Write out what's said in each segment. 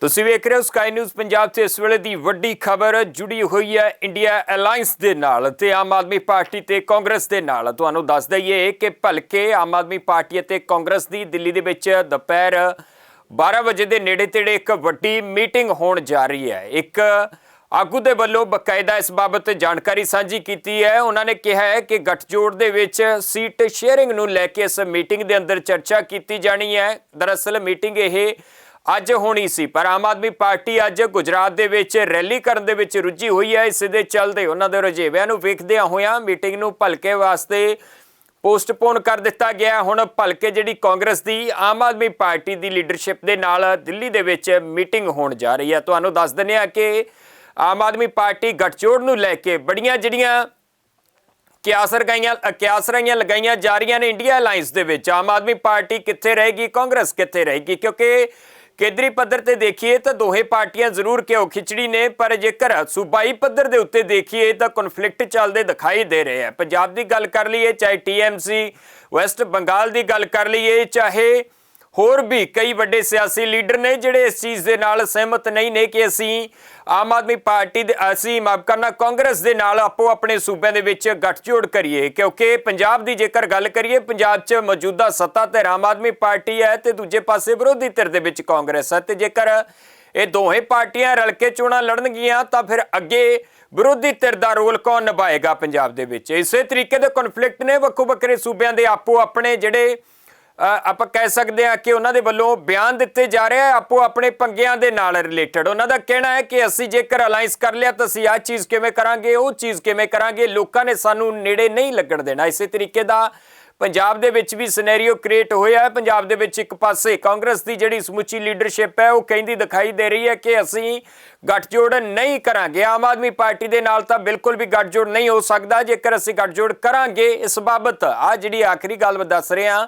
ਤੁਸੀਂ ਵੇਖ ਰਹੇ ਹੋ ਸਕਾਈ ਨਿਊਜ਼ ਪੰਜਾਬ ਤੇ ਇਸ ਵੇਲੇ ਦੀ ਵੱਡੀ ਖਬਰ ਜੁੜੀ ਹੋਈ ਹੈ ਇੰਡੀਆ ਅਲਾਈਅੰਸ ਦੇ ਨਾਲ ਤੇ ਆਮ ਆਦਮੀ ਪਾਰਟੀ ਤੇ ਕਾਂਗਰਸ ਦੇ ਨਾਲ। ਤੁਹਾਨੂੰ ਦੱਸ ਦਈਏ ਕਿ ਭਲਕੇ ਆਮ ਆਦਮੀ ਪਾਰਟੀ ਅਤੇ ਕਾਂਗਰਸ ਦੀ ਦਿੱਲੀ ਦੇ ਵਿੱਚ ਦੁਪਹਿਰ 12 ਵਜੇ ਦੇ ਨੇੜੇ ਤੇੜੇ ਇੱਕ ਵੱਡੀ ਮੀਟਿੰਗ ਹੋਣ ਜਾ ਰਹੀ ਹੈ। ਇੱਕ ਆਗੂ ਦੇ ਵੱਲੋਂ ਬਕਾਇਦਾ ਇਸ ਬਾਬਤ ਜਾਣਕਾਰੀ ਸਾਂਝੀ ਕੀਤੀ ਹੈ। ਉਹਨਾਂ ਨੇ ਕਿਹਾ ਹੈ ਕਿ ਗੱਠਜੋੜ ਦੇ ਵਿੱਚ ਸੀਟ ਸ਼ੇਅਰਿੰਗ ਨੂੰ ਲੈ ਕੇ ਇਸ ਮੀਟਿੰਗ ਦੇ ਅੰਦਰ ਚਰਚਾ ਕੀਤੀ ਜਾਣੀ ਹੈ। ਦਰਅਸਲ ਮੀਟਿੰਗ ਇਹ ਅੱਜ ਹੋਣੀ ਸੀ, ਪਰ ਆਮ ਆਦਮੀ ਪਾਰਟੀ ਅੱਜ ਗੁਜਰਾਤ ਦੇ ਵਿੱਚ ਰੈਲੀ ਕਰਨ ਦੇ ਵਿੱਚ ਰੁੱਝੀ ਹੋਈ ਹੈ। ਇਸ ਦੇ ਚੱਲਦੇ ਉਹਨਾਂ ਦੇ ਰੁਝੇਵਿਆਂ ਨੂੰ ਵੇਖਦਿਆਂ ਹੋਇਆਂ ਮੀਟਿੰਗ ਨੂੰ ਭਲਕੇ ਵਾਸਤੇ ਪੋਸਟਪੋਨ ਕਰ ਦਿੱਤਾ ਗਿਆ ਹੁਣ ਭਲਕੇ ਜਿਹੜੀ ਕਾਂਗਰਸ ਦੀ, ਆਮ ਆਦਮੀ ਪਾਰਟੀ ਦੀ ਲੀਡਰਸ਼ਿਪ ਦੇ ਨਾਲ ਦਿੱਲੀ ਦੇ ਵਿੱਚ ਮੀਟਿੰਗ ਹੋਣ ਜਾ ਰਹੀ ਹੈ। ਤੁਹਾਨੂੰ ਦੱਸ ਦਿੰਦੇ ਹਾਂ ਕਿ ਆਮ ਆਦਮੀ ਪਾਰਟੀ ਗੱਠਜੋੜ ਨੂੰ ਲੈ ਕੇ ਬੜੀਆਂ ਜਿਹੜੀਆਂ ਕਿਆਸ ਰਗਾਈਆਂ ਕਿਆਸ ਰਗਾਈਆਂ ਲਗਾਈਆਂ ਜਾ ਰਹੀਆਂ ਨੇ ਇੰਡੀਆ ਅਲਾਈਅੰਸ ਦੇ ਵਿੱਚ। ਆਮ ਆਦਮੀ ਪਾਰਟੀ ਕਿੱਥੇ ਰਹੇਗੀ, ਕਾਂਗਰਸ ਕਿੱਥੇ ਰਹੇਗੀ? ਕਿਉਂਕਿ ਕੇਂਦਰੀ ਪੱਧਰ ਤੇ ਦੇਖੀਏ ਤਾਂ ਦੋਹੇ ਪਾਰਟੀਆਂ ਜ਼ਰੂਰ ਘਿਓ ਖਿਚੜੀ ਨੇ, ਪਰ ਜੇਕਰ ਸੂਬਾਈ ਪੱਧਰ ਦੇ ਉੱਤੇ ਦੇਖੀਏ ਤਾਂ ਕਨਫਲਿਕਟ ਚੱਲਦੇ ਦਿਖਾਈ ਦੇ ਰਹੇ ਆ। ਪੰਜਾਬ ਦੀ ਗੱਲ ਕਰ ਲਈਏ, ਚਾਹੇ ਟੀਐਮਸੀ ਵੈਸਟ ਬੰਗਾਲ ਦੀ ਗੱਲ ਕਰ ਲਈਏ, ਚਾਹੇ ਹੋਰ ਵੀ ਕਈ ਵੱਡੇ ਸਿਆਸੀ ਲੀਡਰ ਨੇ ਜਿਹੜੇ ਇਸ ਚੀਜ਼ ਦੇ ਨਾਲ ਸਹਿਮਤ ਨਹੀਂ ਨੇ ਕਿ ਅਸੀਂ ਆਮ ਆਦਮੀ ਪਾਰਟੀ ਦੇ ਅਸੀਂ ਮਾਫ ਕਰਨਾ, ਕਾਂਗਰਸ ਦੇ ਨਾਲ ਆਪੋ ਆਪਣੇ ਸੂਬਿਆਂ ਦੇ ਵਿੱਚ ਗੱਠਜੋੜ ਕਰੀਏ। ਕਿਉਂਕਿ ਪੰਜਾਬ ਦੀ ਜੇਕਰ ਗੱਲ ਕਰੀਏ, ਪੰਜਾਬ 'ਚ ਮੌਜੂਦਾ ਸੱਤਾ ਤੇ ਆਮ ਆਦਮੀ ਪਾਰਟੀ ਹੈ ਤੇ ਦੂਜੇ ਪਾਸੇ ਵਿਰੋਧੀ ਧਿਰ ਦੇ ਵਿੱਚ ਕਾਂਗਰਸ ਹੈ ਤੇ ਜੇਕਰ ਇਹ ਦੋਹੇ ਪਾਰਟੀਆਂ ਰਲ ਕੇ ਚੋਣਾਂ ਲੜਨਗੀਆਂ, ਤਾਂ ਫਿਰ ਅੱਗੇ ਵਿਰੋਧੀ ਧਿਰ ਦਾ ਰੋਲ ਕੌਣ ਨਿਭਾਏਗਾ ਪੰਜਾਬ ਦੇ ਵਿੱਚ? ਇਸੇ ਤਰੀਕੇ ਦੇ ਕਨਫਲਿਕਟ ਨੇ ਵੱਖੋ ਵੱਖਰੇ ਸੂਬਿਆਂ ਦੇ ਆਪੋ ਆਪਣੇ ਜਿਹੜੇ ਆਪਾਂ ਕਹਿ ਸਕਦੇ ਹਾਂ ਕਿ ਉਹਨਾਂ ਦੇ ਵੱਲੋਂ ਬਿਆਨ ਦਿੱਤੇ ਜਾ ਰਹੇ ਆ, ਆਪੋ ਆਪਣੇ ਪੰਗਿਆਂ ਦੇ ਨਾਲ ਰਿਲੇਟਡ ਉਹਨਾਂ ਦਾ ਕਹਿਣਾ ਹੈ ਕਿ ਅਸੀਂ ਜੇਕਰ ਅਲਾਈਅੰਸ ਕਰ ਲਿਆ ਤਾਂ ਅਸੀਂ ਆਹ ਚੀਜ਼ ਕਿਵੇਂ ਕਰਾਂਗੇ, ਉਹ ਚੀਜ਼ ਕਿਵੇਂ ਕਰਾਂਗੇ, ਲੋਕਾਂ ਨੇ ਸਾਨੂੰ ਨੇੜੇ ਨਹੀਂ ਲੱਗਣ ਦੇਣਾ। ਇਸੇ ਤਰੀਕੇ ਦਾ ਪੰਜਾਬ ਦੇ ਵਿੱਚ ਵੀ ਸਿਨੈਰੀਓ ਕ੍ਰੀਏਟ ਹੋਇਆ ਹੈ। ਪੰਜਾਬ ਦੇ ਵਿੱਚ ਇੱਕ ਪਾਸੇ ਕਾਂਗਰਸ ਦੀ ਜਿਹੜੀ ਸਮੁੱਚੀ ਲੀਡਰਸ਼ਿਪ ਹੈ, ਉਹ ਕਹਿੰਦੀ ਦਿਖਾਈ ਦੇ ਰਹੀ ਹੈ ਕਿ ਅਸੀਂ ਗੱਠਜੋੜ ਨਹੀਂ ਕਰਾਂਗੇ। ਆਮ ਆਦਮੀ ਪਾਰਟੀ ਦੇ ਨਾਲ ਤਾਂ ਬਿਲਕੁਲ ਵੀ ਗੱਠਜੋੜ ਨਹੀਂ ਹੋ ਸਕਦਾ। ਜੇਕਰ ਅਸੀਂ ਗੱਠਜੋੜ ਕਰਾਂਗੇ, ਇਸ ਬਾਬਤ ਆ ਜਿਹੜੀ ਆਖਰੀ ਗੱਲ ਮੈਂ ਦੱਸ ਰਿਹਾ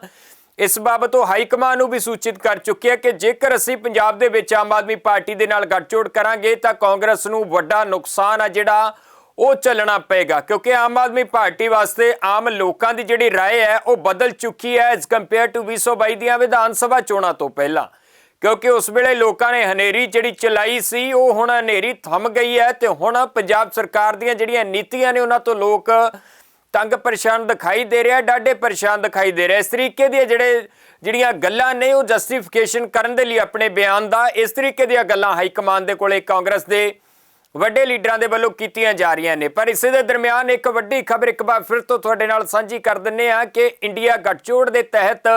ਇਸ ਬਾਬਤ ਉਹ ਹਾਈ ਕਮਾਂਡ ਨੂੰ ਵੀ ਸੂਚਿਤ ਕਰ ਚੁੱਕਿਆ ਕਿ ਜੇਕਰ ਅਸੀਂ ਪੰਜਾਬ ਦੇ ਵਿੱਚ ਆਮ ਆਦਮੀ ਪਾਰਟੀ ਦੇ ਨਾਲ ਗੱਠਜੋੜ ਕਰਾਂਗੇ ਤਾਂ ਕਾਂਗਰਸ ਨੂੰ ਵੱਡਾ ਨੁਕਸਾਨ ਆ ਜਿਹੜਾ ਉਹ ਚੱਲਣਾ ਪਏਗਾ ਕਿਉਂਕਿ ਆਮ ਆਦਮੀ ਪਾਰਟੀ ਵਾਸਤੇ ਆਮ ਲੋਕਾਂ ਦੀ ਜਿਹੜੀ رائے ਹੈ ਉਹ ਬਦਲ ਚੁੱਕੀ ਹੈ ਐਸ ਕੰਪੇਅਰ ਟੂ 2022 ਦੀਆਂ ਵਿਧਾਨ ਸਭਾ ਚੋਣਾਂ ਤੋਂ ਪਹਿਲਾਂ ਕਿਉਂਕਿ ਉਸ ਵੇਲੇ ਲੋਕਾਂ ਨੇ ਹਨੇਰੀ ਜਿਹੜੀ ਚਲਾਈ ਸੀ ਉਹ ਹੁਣ ਹਨੇਰੀ ਥੰਮ ਗਈ ਹੈ ਤੇ ਹੁਣ ਪੰਜਾਬ ਸਰਕਾਰ ਦੀਆਂ ਜਿਹੜੀਆਂ ਨੀਤੀਆਂ ਨੇ ਉਹਨਾਂ ਤੋਂ ਲੋਕ ਤੰਗ ਪਰੇਸ਼ਾਨ ਦਿਖਾਈ ਦੇ ਰਿਹਾ, ਡਾਢੇ ਪਰੇਸ਼ਾਨ ਦਿਖਾਈ ਦੇ ਰਿਹਾ। ਇਸ ਤਰੀਕੇ ਦੇ ਜਿਹੜੇ ਜਿਹੜੀਆਂ ਗੱਲਾਂ ਨੇ, ਉਹ ਜਸਟੀਫਿਕੇਸ਼ਨ ਕਰਨ ਦੇ ਲਈ ਆਪਣੇ ਬਿਆਨ ਦਾ, ਇਸ ਤਰੀਕੇ ਦੀਆਂ ਗੱਲਾਂ ਹਾਈ ਕਮਾਂਡ ਦੇ ਕੋਲੇ, ਕਾਂਗਰਸ ਦੇ ਵੱਡੇ ਲੀਡਰਾਂ ਦੇ ਵੱਲੋਂ ਕੀਤੀਆਂ ਜਾ ਰਹੀਆਂ ਨੇ। ਪਰ ਇਸੇ ਦੇ ਦਰਮਿਆਨ ਇੱਕ ਵੱਡੀ ਖਬਰ ਇੱਕ ਵਾਰ ਫਿਰ ਤੋਂ ਤੁਹਾਡੇ ਨਾਲ ਸਾਂਝੀ ਕਰ ਦਿੰਨੇ ਆ ਕਿ ਇੰਡੀਆ ਗੱਠਜੋੜ ਦੇ ਤਹਿਤ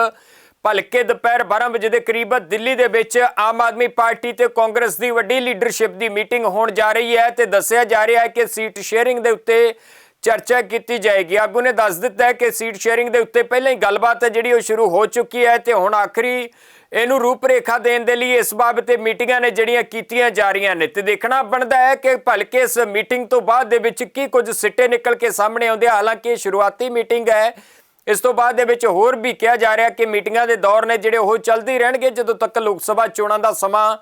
ਭਲਕੇ ਦੁਪਹਿਰ 12 ਵਜੇ ਦੇ ਕਰੀਬ ਦਿੱਲੀ ਦੇ ਵਿੱਚ ਆਮ ਆਦਮੀ ਪਾਰਟੀ ਤੇ ਕਾਂਗਰਸ ਦੀ ਵੱਡੀ ਲੀਡਰਸ਼ਿਪ ਦੀ ਮੀਟਿੰਗ ਹੋਣ ਜਾ ਰਹੀ ਹੈ ਤੇ ਦੱਸਿਆ ਜਾ ਰਿਹਾ ਹੈ ਕਿ ਸੀਟ ਸ਼ੇਅਰਿੰਗ ਦੇ ਉੱਤੇ ਚਰਚਾ ਕੀਤੀ ਜਾਏਗੀ। ਆਗੂ ਨੇ ਦੱਸ ਦਿੱਤਾ ਹੈ ਕਿ ਸੀਟ ਸ਼ੇਅਰਿੰਗ ਦੇ ਉੱਤੇ ਪਹਿਲਾਂ ਹੀ ਗੱਲਬਾਤ ਹੈ, ਜਿਹੜੀ ਉਹ ਸ਼ੁਰੂ ਹੋ ਚੁੱਕੀ ਹੈ ਤੇ ਹੁਣ ਆਖਰੀ ਇਹਨੂੰ ਰੂਪਰੇਖਾ ਦੇਣ ਦੇ ਲਈ ਇਸ ਬਾਬਤ ਤੇ ਮੀਟਿੰਗਾਂ ਨੇ ਜਿਹੜੀਆਂ ਕੀਤੀਆਂ ਜਾ ਰਹੀਆਂ ਨੇ। ਤੇ ਦੇਖਣਾ ਬਣਦਾ ਹੈ ਕਿ ਭਲਕੇ ਇਸ ਮੀਟਿੰਗ ਤੋਂ ਬਾਅਦ ਦੇ ਵਿੱਚ ਕੀ ਕੁਝ ਸਿੱਟੇ ਨਿਕਲ ਕੇ ਸਾਹਮਣੇ ਆਉਂਦੇ ਆ। ਹਾਲਾਂਕਿ ਇਹ ਸ਼ੁਰੂਆਤੀ ਮੀਟਿੰਗ ਹੈ। ਇਸ ਤੋਂ ਬਾਅਦ ਦੇ ਵਿੱਚ ਹੋਰ ਵੀ ਕਿਹਾ ਜਾ ਰਿਹਾ ਕਿ ਮੀਟਿੰਗਾਂ ਦੇ ਦੌਰ ਨੇ ਜਿਹੜੇ ਉਹ ਚੱਲਦੇ ਰਹਿਣਗੇ। ਜਦੋਂ ਤੱਕ ਲੋਕ ਸਭਾ ਚੋਣਾਂ ਦਾ ਸਮਾਂ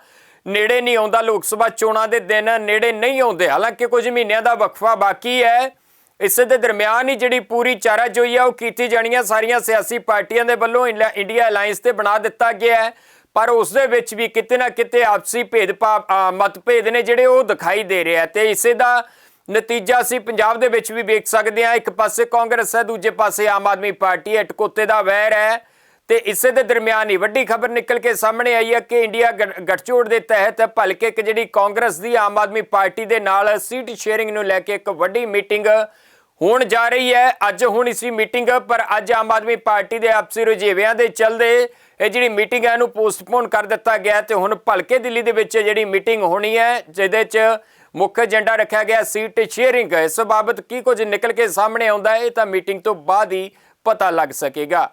ਨੇੜੇ ਨਹੀਂ ਆਉਂਦਾ, ਲੋਕ ਸਭਾ ਚੋਣਾਂ ਦੇ ਦਿਨ ਨੇੜੇ ਨਹੀਂ ਆਉਂਦੇ। ਹਾਲਾਂਕਿ ਕੁਝ ਮਹੀਨਿਆਂ ਦਾ ਵਕਫਾ ਬਾਕੀ ਹੈ। ਇਸੇ ਦੇ ਦਰਮਿਆਨ ਹੀ ਜਿਹੜੀ ਪੂਰੀ ਚਾਰਾਜੋਈ ਆ ਉਹ ਕੀਤੀ ਜਾਣੀ ਜਾਣੀਆਂ ਸਾਰੀਆਂ ਸਿਆਸੀ ਪਾਰਟੀਆਂ ਦੇ ਵੱਲੋਂ ਇੰਡੀਆ ਇੰਡੀਆ ਅਲਾਈਅੰਸ ਤੇ ਬਣਾ ਦਿੱਤਾ ਗਿਆ ਹੈ। ਪਰ ਉਸ ਦੇ ਵਿੱਚ ਵੀ ਕਿਤੇ ਨਾ ਕਿਤੇ ਆਪਸੀ ਭੇਦਭਾਵ ਮਤਭੇਦ ਨੇ ਜਿਹੜੇ ਉਹ ਦਿਖਾਈ ਦੇ ਰਿਹਾ ਤੇ ਇਸੇ ਦਾ ਨਤੀਜਾ ਅਸੀਂ ਪੰਜਾਬ ਦੇ ਵਿੱਚ ਵੀ ਵੇਖ ਸਕਦੇ ਹਾਂ। ਇੱਕ ਪਾਸੇ ਕਾਂਗਰਸ ਹੈ, ਦੂਜੇ ਪਾਸੇ ਆਮ ਆਦਮੀ ਪਾਰਟੀ ਹੈ। ਟਕੋਤੇ ਦਾ ਵੈਰ ਹੈ। ਤੇ ਇਸੇ ਦੇ ਦਰਮਿਆਨ ਹੀ ਵੱਡੀ ਖਬਰ ਨਿਕਲ ਕੇ ਸਾਹਮਣੇ ਆਈ ਹੈ ਕਿ ਇੰਡੀਆ ਗੱਠ- ਗੱਠਜੋੜ ਦੇ ਤਹਿਤ ਭਲਕੇ ਇੱਕ ਜਿਹੜੀ ਕਾਂਗਰਸ ਦੀ ਆਮ ਆਦਮੀ ਪਾਰਟੀ ਦੇ ਨਾਲ ਸੀਟ ਸ਼ੇਅਰਿੰਗ ਨੂੰ ਲੈ ਕੇ ਇੱਕ ਵੱਡੀ ਮੀਟਿੰਗ ਹੋਣ ਜਾ ਰਹੀ ਹੈ, ਅੱਜ ਹੋਣੀ ਸੀ ਮੀਟਿੰਗ, ਪਰ ਅੱਜ ਆਮ ਆਦਮੀ ਪਾਰਟੀ ਦੇ ਆਪਸੀ ਰੁਝੇਵਿਆਂ ਦੇ ਚੱਲਦੇ ਇਹ ਜਿਹੜੀ ਮੀਟਿੰਗ ਹੈ ਇਹਨੂੰ ਪੋਸਟਪੋਨ ਕਰ ਦਿੱਤਾ ਗਿਆ ਹੈ ਤੇ ਹੁਣ ਭਲਕੇ ਦਿੱਲੀ ਦੇ ਵਿੱਚ ਜਿਹੜੀ ਮੀਟਿੰਗ ਹੋਣੀ ਹੈ, ਜਿਹਦੇ 'ਚ ਮੁੱਖ ਏਜੰਡਾ ਰੱਖਿਆ ਗਿਆ, ਸੀਟ ਸ਼ੇਅਰਿੰਗ। ਇਸ ਬਾਬਤ ਕੀ ਕੁਝ ਨਿਕਲ ਕੇ ਸਾਹਮਣੇ ਆਉਂਦਾ ਹੈ, ਇਹ ਤਾਂ ਮੀਟਿੰਗ ਤੋਂ ਬਾਅਦ ਹੀ ਪਤਾ ਲੱਗ ਸਕੇਗਾ।